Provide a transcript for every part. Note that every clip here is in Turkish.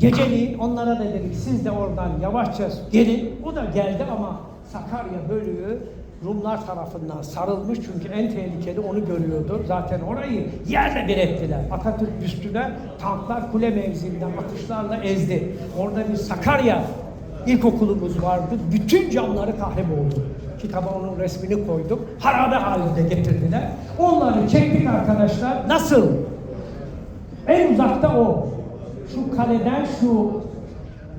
Geceliğin onlara da dedik siz de oradan yavaşça gelin. O da geldi ama Sakarya bölüğü Rumlar tarafından sarılmış çünkü en tehlikeli onu görüyordu. Zaten orayı yerle bir ettiler. Atatürk büstüne tanklar kule mevziinden atışlarla ezdi. Orada bir Sakarya ilkokulumuz vardı. Bütün camları tahrip oldu. Kitaba onun resmini koyduk. Harabe halinde getirdiler. Onları çektik arkadaşlar. Nasıl? En uzakta o. Şu kaleden şu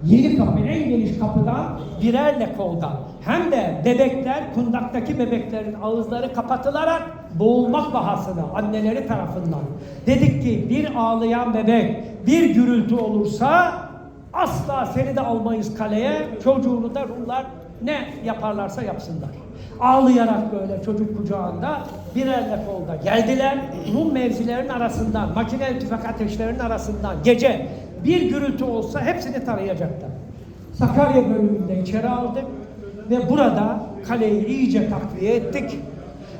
yeni kapı, en geniş kapıdan birerle koldan. Hem de bebekler, kundaktaki bebeklerin ağızları kapatılarak boğulmak bahasına anneleri tarafından. Dedik ki bir ağlayan bebek, bir gürültü olursa asla seni de almayız kaleye, çocuğunu da Rumlar ne yaparlarsa yapsınlar. Ağlayarak böyle çocuk kucağında bir elle kolda geldiler. Rum mevzilerin arasından, makine tüfek ateşlerinin arasından gece bir gürültü olsa hepsini tarayacaklar. Sakarya bölümünde içeri aldık ve burada kaleyi iyice takviye ettik.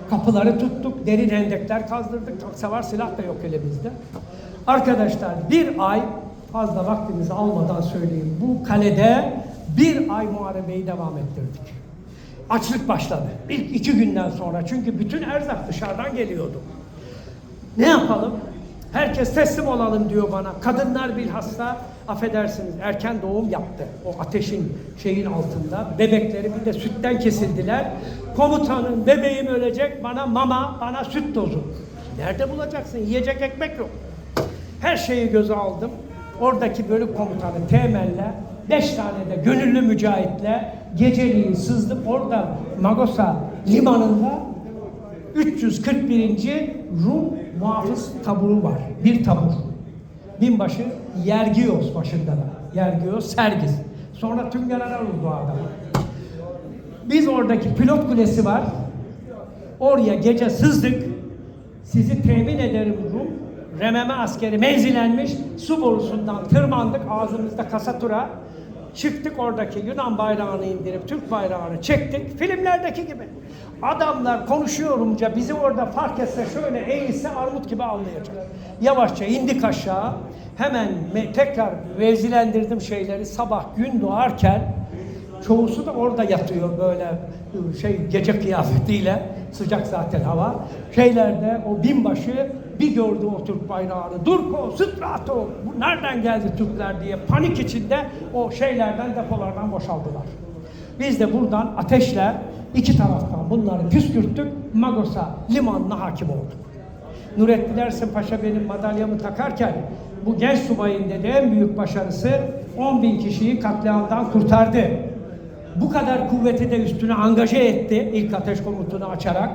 Kapıları tuttuk, derin hendekler kazdırdık. Çok savar silah da yok elimizde. Arkadaşlar bir ay fazla vaktimizi almadan söyleyeyim. Bu kalede bir ay muharebeyi devam ettirdik. Açlık başladı. İlk iki günden sonra. Çünkü bütün erzak dışarıdan geliyordu. Ne yapalım? Herkes teslim olalım diyor bana. Kadınlar bilhassa affedersiniz erken doğum yaptı. O ateşin şeyin altında. Bebekleri bir de sütten kesildiler. Komutanın bebeğim ölecek bana mama, bana süt tozu. Nerede bulacaksın? Yiyecek ekmek yok. Her şeyi göze aldım. Oradaki bölük komutanı Teğmen'le beş tane de gönüllü mücahitle geceliğin sızdım. Orada Magosa limanında 341. Rum muhafız taburu var. Bir tabur. Binbaşı Yergios başında da. Yergios Sergis. Sonra Tüngeneral oldu adam. Biz oradaki pilot kulesi var. Oraya gece sızdık. Sizi temin ederim Rum. Rememe askeri mevzilenmiş. Su borusundan tırmandık ağzımızda kasatura. Çıktık oradaki Yunan bayrağını indirip Türk bayrağını çektik. Filmlerdeki gibi. Adamlar konuşuyor Rumca bizi orada fark etse şöyle eğilse armut gibi anlayacak. Yavaşça indik aşağı. Hemen me- tekrar mevzilendirdim şeyleri sabah gün doğarken Çoğusu da orada yatıyor böyle şey gece kıyafetiyle sıcak zaten hava. Şeylerde o binbaşı bir gördü o Türk bayrağını. Durko, Strato, bu nereden geldi Türkler diye panik içinde o şeylerden depolardan boşaldılar. Biz de buradan ateşle iki taraftan bunları püskürttük. Magos'a limanına hakim olduk. Nurettin Ersin Paşa benim madalyamı takarken bu genç subayın dedi en büyük başarısı 10 bin kişiyi katliamdan kurtardı. Bu kadar kuvveti de üstüne angaje etti ilk ateş komutunu açarak.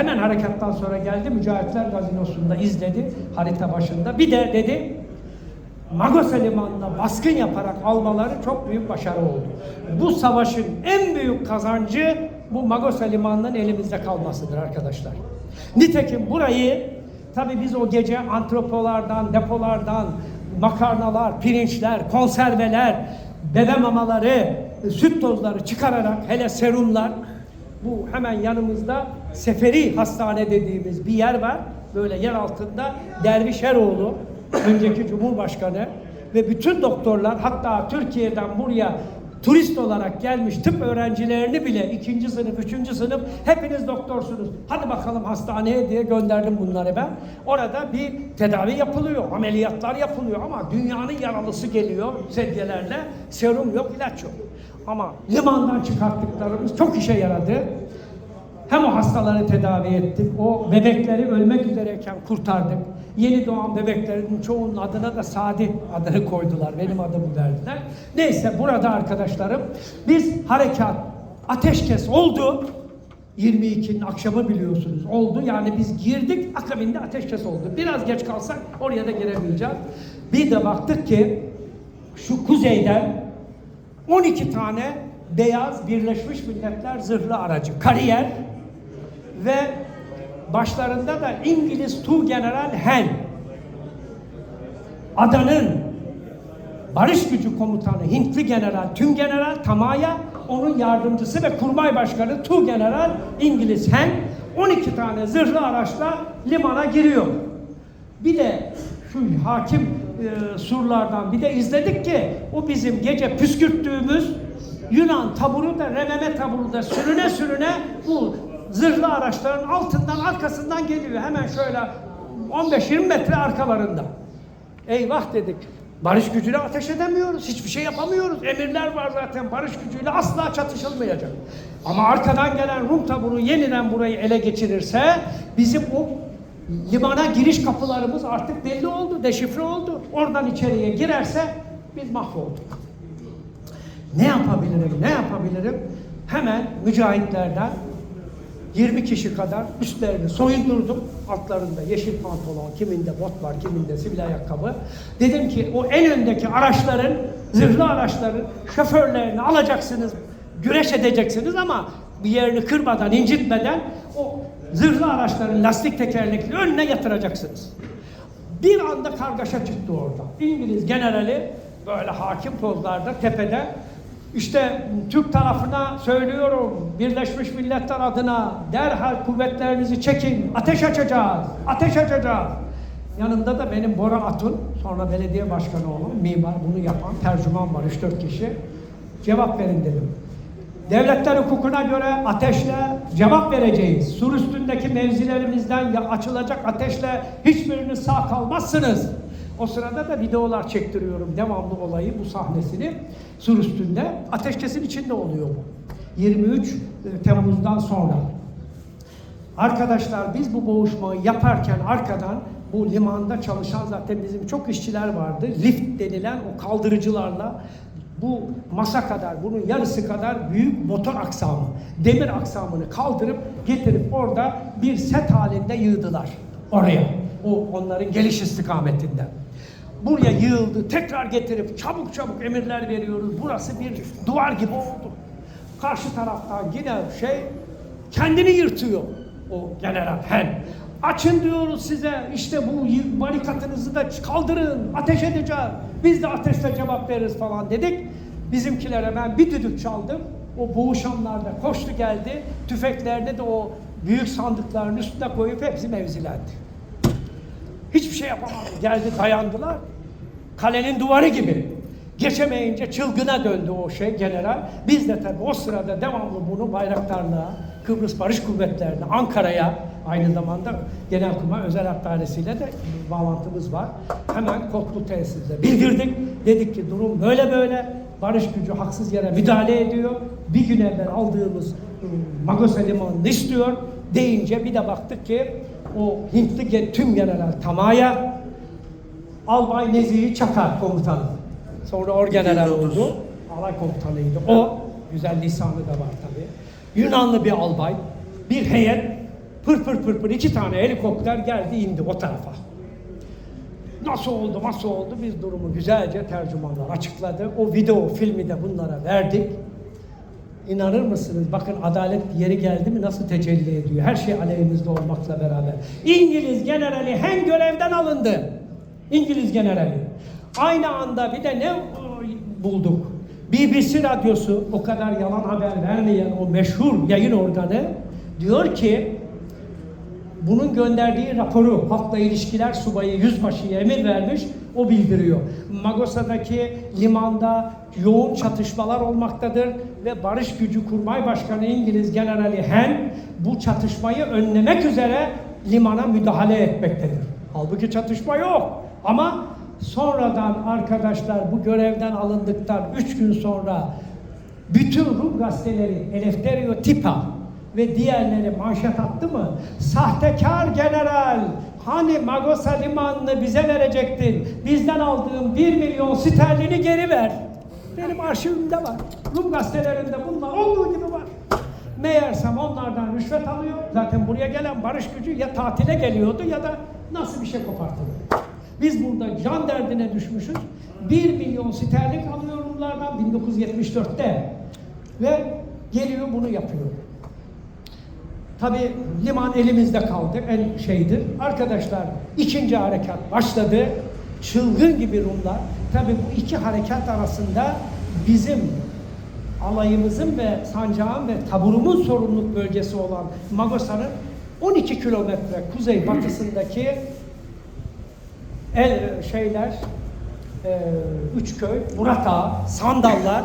Hemen harekattan sonra geldi Mücahitler Gazinosu'nda izledi harita başında. Bir de dedi Magosa Limanı'na baskın yaparak almaları çok büyük başarı oldu. Bu savaşın en büyük kazancı bu Magosa Limanı'nın elimizde kalmasıdır arkadaşlar. Nitekim burayı tabi biz o gece antropolardan, depolardan makarnalar, pirinçler, konserveler, bebe mamaları, süt tozları çıkararak hele serumlar bu hemen yanımızda Seferi Hastane dediğimiz bir yer var. Böyle yer altında Derviş Eroğlu, önceki Cumhurbaşkanı ve bütün doktorlar hatta Türkiye'den buraya turist olarak gelmiş tıp öğrencilerini bile ikinci sınıf, üçüncü sınıf hepiniz doktorsunuz. Hadi bakalım hastaneye diye gönderdim bunları ben. Orada bir tedavi yapılıyor, ameliyatlar yapılıyor ama dünyanın yaralısı geliyor sedyelerle. Serum yok, ilaç yok. Ama limandan çıkarttıklarımız çok işe yaradı. Hem o hastaları tedavi ettik, o bebekleri ölmek üzereyken kurtardık. Yeni doğan bebeklerin çoğunun adına da Sadi adını koydular. Benim adımı verdiler. Neyse burada arkadaşlarım biz harekat ateşkes oldu. 22'nin akşamı biliyorsunuz oldu. Yani biz girdik akabinde ateşkes oldu. Biraz geç kalsak oraya da giremeyeceğiz. Bir de baktık ki şu kuzeyden 12 tane beyaz Birleşmiş Milletler zırhlı aracı, kariyer ve başlarında da İngiliz Tu General Hen adanın barış gücü komutanı Hintli General Tüm General Tamaya onun yardımcısı ve kurmay başkanı Tu General İngiliz Hen 12 tane zırhlı araçla limana giriyor. Bir de şu hakim e, surlardan bir de izledik ki o bizim gece püskürttüğümüz Yunan taburu da Rememe taburu da sürüne sürüne bu zırhlı araçların altından arkasından geliyor. Hemen şöyle 15-20 metre arkalarında. Eyvah dedik. Barış gücüyle ateş edemiyoruz. Hiçbir şey yapamıyoruz. Emirler var zaten. Barış gücüyle asla çatışılmayacak. Ama arkadan gelen Rum taburu yeniden burayı ele geçirirse bizim o limana giriş kapılarımız artık belli oldu, deşifre oldu. Oradan içeriye girerse biz mahvolduk. Ne yapabilirim, ne yapabilirim? Hemen mücahitlerden 20 kişi kadar üstlerini soyundurdum. Altlarında yeşil pantolon, kiminde bot var, kiminde sivil ayakkabı. Dedim ki o en öndeki araçların, zırhlı araçların şoförlerini alacaksınız, güreş edeceksiniz ama bir yerini kırmadan, incitmeden o zırhlı araçların lastik tekerlekli önüne yatıracaksınız. Bir anda kargaşa çıktı orada. İngiliz generali böyle hakim pozlarda tepede işte Türk tarafına söylüyorum Birleşmiş Milletler adına derhal kuvvetlerinizi çekin ateş açacağız ateş açacağız. Yanında da benim Bora Atun sonra belediye başkanı olan mimar bunu yapan tercüman var 3-4 kişi. Cevap verin dedim Devletler hukukuna göre ateşle cevap vereceğiz. Sur üstündeki mevzilerimizden açılacak ateşle hiçbiriniz sağ kalmazsınız. O sırada da videolar çektiriyorum devamlı olayı bu sahnesini sur üstünde. Ateşkesin içinde oluyor bu. 23 Temmuz'dan sonra. Arkadaşlar biz bu boğuşmayı yaparken arkadan bu limanda çalışan zaten bizim çok işçiler vardı. Lift denilen o kaldırıcılarla bu masa kadar, bunun yarısı kadar büyük motor aksamı, demir aksamını kaldırıp getirip orada bir set halinde yığdılar oraya. O onların geliş istikametinden. Buraya yığıldı, tekrar getirip çabuk çabuk emirler veriyoruz. Burası bir duvar gibi oldu. Karşı taraftan yine şey kendini yırtıyor o general Hen. Açın diyoruz size işte bu barikatınızı da kaldırın ateş edeceğiz. Biz de ateşle cevap veririz falan dedik. Bizimkilere ben bir düdük çaldım. O boğuşanlar da koştu geldi. Tüfeklerini de o büyük sandıkların üstüne koyup hepsi mevzilendi. Hiçbir şey yapamadı. Geldi dayandılar. Kalenin duvarı gibi. Geçemeyince çılgına döndü o şey general. Biz de tabii o sırada devamlı bunu bayraktarlığa, Kıbrıs Barış Kuvvetleri'ne, Ankara'ya aynı zamanda Genelkurmay Özel Hastanesi'yle de bağlantımız var. Hemen kodlu tesisle bildirdik. Dedik ki durum böyle böyle. Barış gücü haksız yere müdahale ediyor. Bir gün evvel aldığımız ıı, Magosa Limanı'nı istiyor deyince bir de baktık ki o Hintli tüm general Tamaya Albay Nezihi Çakar komutanı. Sonra orgeneral oldu. Alay komutanıydı. O güzel lisanı da var tabi. Yunanlı bir albay. Bir heyet pır pır pır pır iki tane helikopter geldi indi o tarafa. Nasıl oldu, nasıl oldu? Biz durumu güzelce tercümanlar açıkladı. O video filmi de bunlara verdik. İnanır mısınız? Bakın adalet yeri geldi mi nasıl tecelli ediyor. Her şey aleyhimizde olmakla beraber. İngiliz generali hem görevden alındı. İngiliz generali. Aynı anda bir de ne bulduk? BBC radyosu o kadar yalan haber vermeyen o meşhur yayın organı diyor ki bunun gönderdiği raporu halkla ilişkiler subayı yüzbaşıya emir vermiş o bildiriyor. Magosa'daki limanda yoğun çatışmalar olmaktadır ve Barış Gücü Kurmay Başkanı İngiliz Generali Hen bu çatışmayı önlemek üzere limana müdahale etmektedir. Halbuki çatışma yok ama sonradan arkadaşlar bu görevden alındıktan 3 gün sonra bütün Rum gazeteleri Eleftherio Tipa ve diğerleri manşet attı mı? Sahtekar general hani Magosa limanını bize verecektin. Bizden aldığım 1 milyon sterlini geri ver. Benim arşivimde var. Rum gazetelerinde bunlar olduğu gibi var. Meğersem onlardan rüşvet alıyor. Zaten buraya gelen barış gücü ya tatile geliyordu ya da nasıl bir şey kopartılıyor. Biz burada can derdine düşmüşüz. 1 milyon sterlin alıyor Rumlardan 1974'te. Ve geliyor bunu yapıyor. Tabi liman elimizde kaldı, en şeydir. Arkadaşlar ikinci harekat başladı. Çılgın gibi Rumlar. Tabi bu iki harekat arasında bizim alayımızın ve sancağın ve taburumun sorumluluk bölgesi olan Magosa'nın 12 kilometre kuzey batısındaki el şeyler e, Üçköy, Murat Ağa, Sandallar,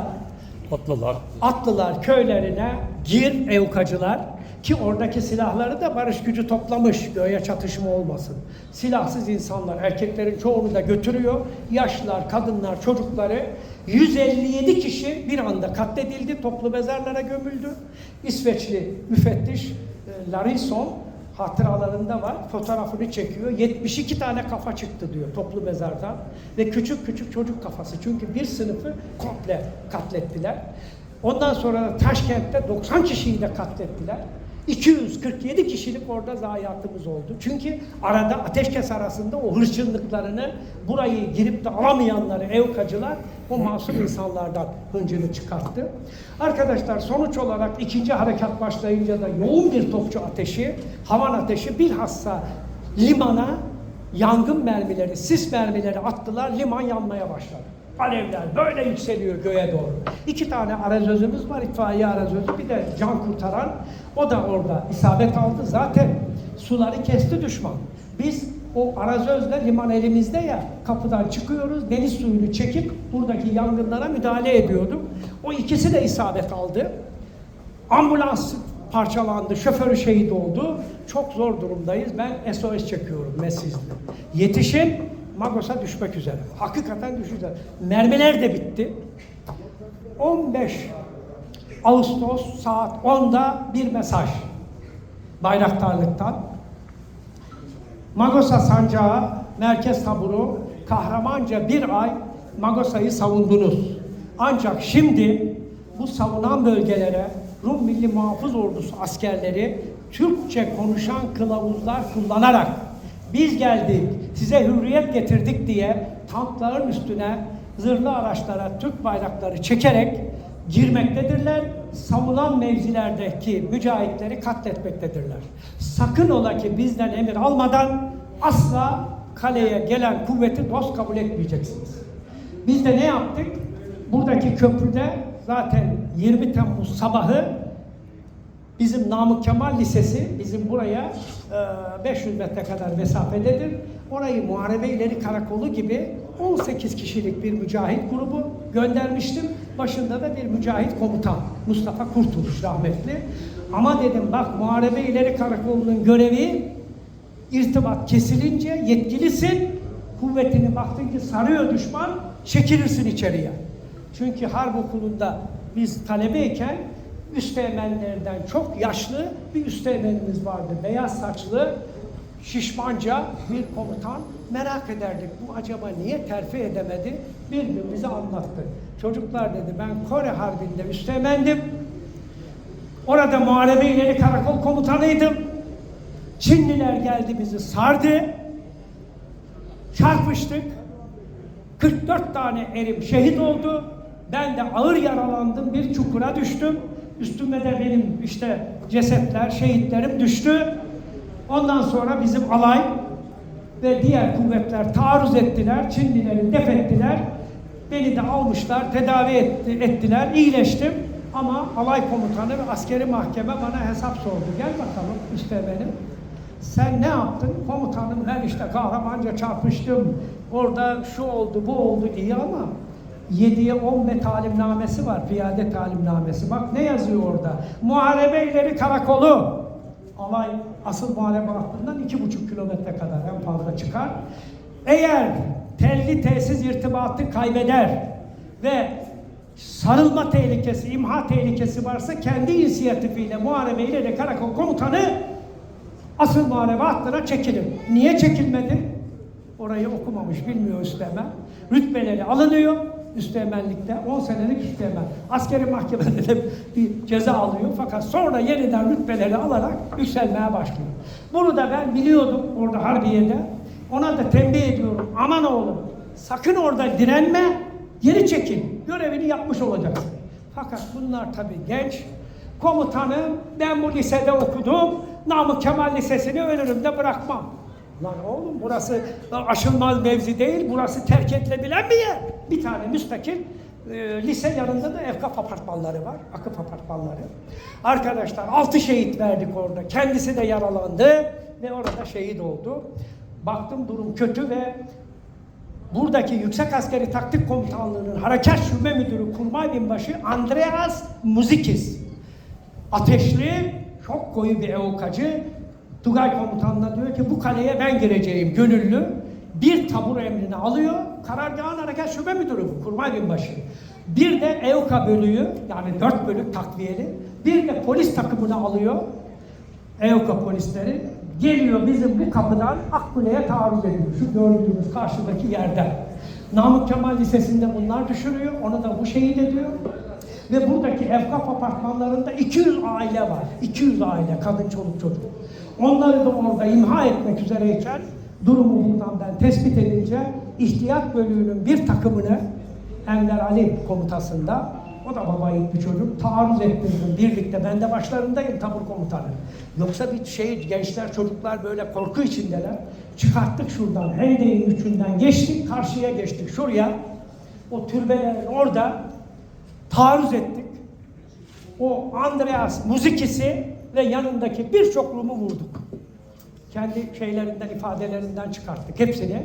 Atlılar. Atlılar köylerine gir evkacılar ki oradaki silahları da barış gücü toplamış göğe çatışma olmasın. Silahsız insanlar erkeklerin çoğunu da götürüyor. Yaşlılar, kadınlar, çocukları 157 kişi bir anda katledildi. Toplu mezarlara gömüldü. İsveçli müfettiş e, Larisson hatıralarında var. Fotoğrafını çekiyor. 72 tane kafa çıktı diyor toplu mezardan. Ve küçük küçük çocuk kafası. Çünkü bir sınıfı komple katlettiler. Ondan sonra da Taşkent'te 90 kişiyi de katlettiler. 247 kişilik orada zayiatımız oldu. Çünkü arada ateşkes arasında o hırçınlıklarını burayı girip de alamayanları evkacılar o masum insanlardan hıncını çıkarttı. Arkadaşlar sonuç olarak ikinci harekat başlayınca da yoğun bir topçu ateşi, havan ateşi bilhassa limana yangın mermileri, sis mermileri attılar, liman yanmaya başladı. Alevler böyle yükseliyor göğe doğru. İki tane arazözümüz var, itfaiye arazözü, bir de can kurtaran. O da orada isabet aldı. Zaten suları kesti düşman. Biz o arazözle liman elimizde ya, kapıdan çıkıyoruz, deniz suyunu çekip buradaki yangınlara müdahale ediyorduk. O ikisi de isabet aldı. Ambulans parçalandı, şoförü şehit oldu. Çok zor durumdayız. Ben SOS çekiyorum Mesiz'de. Yetişin, Magos'a düşmek üzere. Hakikaten düşeceğiz. Mermiler de bitti. 15 Ağustos saat 10'da bir mesaj. Bayraktarlıktan. Magosa sancağı, merkez taburu, kahramanca bir ay Magosa'yı savundunuz. Ancak şimdi bu savunan bölgelere Rum Milli Muhafız Ordusu askerleri Türkçe konuşan kılavuzlar kullanarak biz geldik, size hürriyet getirdik diye tankların üstüne zırhlı araçlara Türk bayrakları çekerek girmektedirler. Savunan mevzilerdeki mücahitleri katletmektedirler. Sakın ola ki bizden emir almadan asla kaleye gelen kuvveti dost kabul etmeyeceksiniz. Biz de ne yaptık? Buradaki köprüde zaten 20 Temmuz sabahı bizim Namık Kemal Lisesi bizim buraya e, 500 metre kadar mesafededir. Orayı Muharebe İleri Karakolu gibi 18 kişilik bir mücahit grubu göndermiştim. Başında da bir mücahit komutan Mustafa Kurtuluş rahmetli. Ama dedim bak Muharebe İleri Karakolu'nun görevi irtibat kesilince yetkilisin. Kuvvetini baktın ki sarıyor düşman, çekilirsin içeriye. Çünkü harp okulunda biz talebeyken üsteğmenlerden çok yaşlı bir üsteğmenimiz vardı. Beyaz saçlı, şişmanca bir komutan. Merak ederdik bu acaba niye terfi edemedi? Bir anlattı. Çocuklar dedi ben Kore Harbi'nde üsteğmendim. Orada Muharebe İleri Karakol Komutanıydım. Çinliler geldi bizi sardı. Çarpıştık. 44 tane erim şehit oldu. Ben de ağır yaralandım. Bir çukura düştüm. Üstüme de benim işte cesetler, şehitlerim düştü. Ondan sonra bizim alay ve diğer kuvvetler taarruz ettiler. Çinlileri def ettiler. Beni de almışlar, tedavi etti, ettiler. iyileştim. Ama alay komutanı ve askeri mahkeme bana hesap sordu. Gel bakalım üsteğmenim. Sen ne yaptın? Komutanım ben işte kahramanca çarpıştım. Orada şu oldu, bu oldu iyi ama 7'ye 10 ve talimnamesi var, piyade talimnamesi. Bak ne yazıyor orada? Muharebe ileri karakolu. Alay asıl muharebe hattından iki buçuk kilometre kadar en fazla çıkar. Eğer telli tesis irtibatı kaybeder ve sarılma tehlikesi, imha tehlikesi varsa kendi inisiyatifiyle muharebe ileri karakol komutanı asıl muharebe hattına çekilir. Niye çekilmedi? Orayı okumamış, bilmiyor üsteğmen. Rütbeleri alınıyor üsteğmenlikte. 10 senelik üsteğmen. Askeri mahkemede de bir ceza alıyor. Fakat sonra yeniden rütbeleri alarak yükselmeye başlıyor. Bunu da ben biliyordum orada Harbiye'de. Ona da tembih ediyorum. Aman oğlum sakın orada direnme, geri çekil. Görevini yapmış olacaksın. Fakat bunlar tabii genç. Komutanım ben bu lisede okudum. Namık Kemal Lisesi'ni ölürüm de bırakmam. Lan oğlum burası aşılmaz mevzi değil, burası terk edilebilen bir yer. Bir tane müstakil e, lise yanında da evkaf apartmanları var, akıf apartmanları. Arkadaşlar altı şehit verdik orada. Kendisi de yaralandı ve orada şehit oldu. Baktım durum kötü ve buradaki Yüksek Askeri Taktik Komutanlığı'nın Harekat Şube Müdürü Kurmay Binbaşı Andreas Muzikis. Ateşli, çok koyu bir evokacı. Tugay komutanına diyor ki bu kaleye ben gireceğim gönüllü. Bir tabur emrini alıyor. Karargahın Harekat Şube Müdürü Kurmay Binbaşı. Bir de EOKA bölüğü yani dört bölük takviyeli. Bir de polis takımını alıyor. EOKA polisleri geliyor bizim bu kapıdan Akkule'ye taarruz ediyor. Şu gördüğümüz karşıdaki yerden. Namık Kemal Lisesi'nde bunlar düşürüyor. Onu da bu şehit ediyor. Ve buradaki Efkaf apartmanlarında 200 aile var. 200 aile, kadın çoluk çocuk. Onları da orada imha etmek üzereyken durumu buradan ben tespit edince ihtiyat bölüğünün bir takımını Enver Ali komutasında o da baba bir çocuk. Taarruz ettirdim birlikte. Ben de başlarındayım tabur komutanı. Yoksa bir şey gençler çocuklar böyle korku içindeler. Çıkarttık şuradan Hendeyin üçünden geçtik karşıya geçtik şuraya. O türbelerin orada taarruz ettik. O Andreas Muzikisi ve yanındaki birçok Rum'u vurduk. Kendi şeylerinden, ifadelerinden çıkarttık hepsini.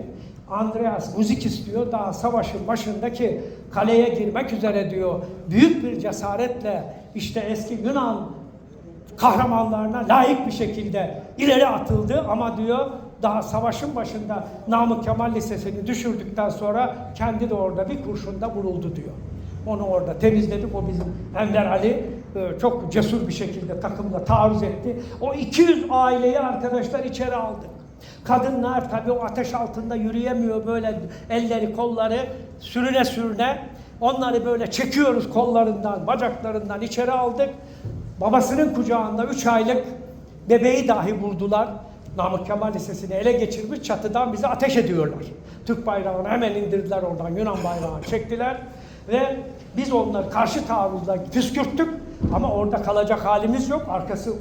Andreas Muzikis diyor, daha savaşın başındaki kaleye girmek üzere diyor. Büyük bir cesaretle işte eski Yunan kahramanlarına layık bir şekilde ileri atıldı ama diyor daha savaşın başında Namık Kemal Lisesi'ni düşürdükten sonra kendi de orada bir kurşunda vuruldu diyor. Onu orada temizledik. O bizim Enver Ali çok cesur bir şekilde takımda taarruz etti. O 200 aileyi arkadaşlar içeri aldık. Kadınlar tabii o ateş altında yürüyemiyor böyle elleri kolları sürüne sürüne. Onları böyle çekiyoruz kollarından, bacaklarından içeri aldık. Babasının kucağında 3 aylık bebeği dahi vurdular. Namık Kemal Lisesi'ni ele geçirmiş çatıdan bize ateş ediyorlar. Türk bayrağını hemen indirdiler oradan Yunan bayrağını çektiler ve biz onları karşı taarruzla püskürttük ama orada kalacak halimiz yok. Arkası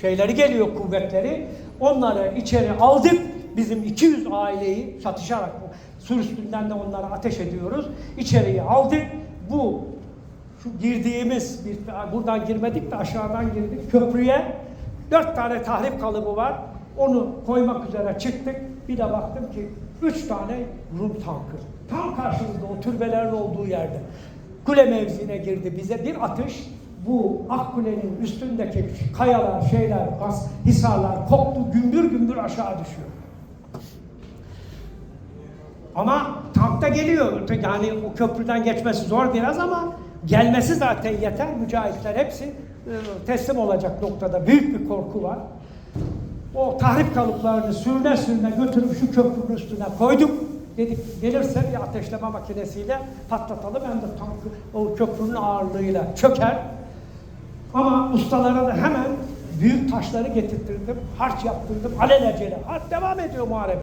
şeyleri geliyor kuvvetleri. Onları içeri aldık. Bizim 200 aileyi çatışarak sur üstünden de onlara ateş ediyoruz. İçeriye aldık. Bu şu girdiğimiz bir buradan girmedik de aşağıdan girdik köprüye dört tane tahrip kalıbı var. Onu koymak üzere çıktık. Bir de baktım ki üç tane Rum tankı. Tam karşımızda o türbelerin olduğu yerde. Kule mevzine girdi bize bir atış. Bu Akkule'nin üstündeki kayalar, şeyler, hisarlar koptu, gümbür gümbür aşağı düşüyor. Ama tank da geliyor. Yani o köprüden geçmesi zor biraz ama gelmesi zaten yeter. Mücahitler hepsi e, teslim olacak noktada. Büyük bir korku var. O tahrip kalıplarını sürüne sürüne götürüp şu köprünün üstüne koyduk. Dedik gelirse bir ateşleme makinesiyle patlatalım hem de tankı o köprünün ağırlığıyla çöker. Ama ustalara da hemen büyük taşları getirttirdim, harç yaptırdım, alelacele. Harç devam ediyor muharebe.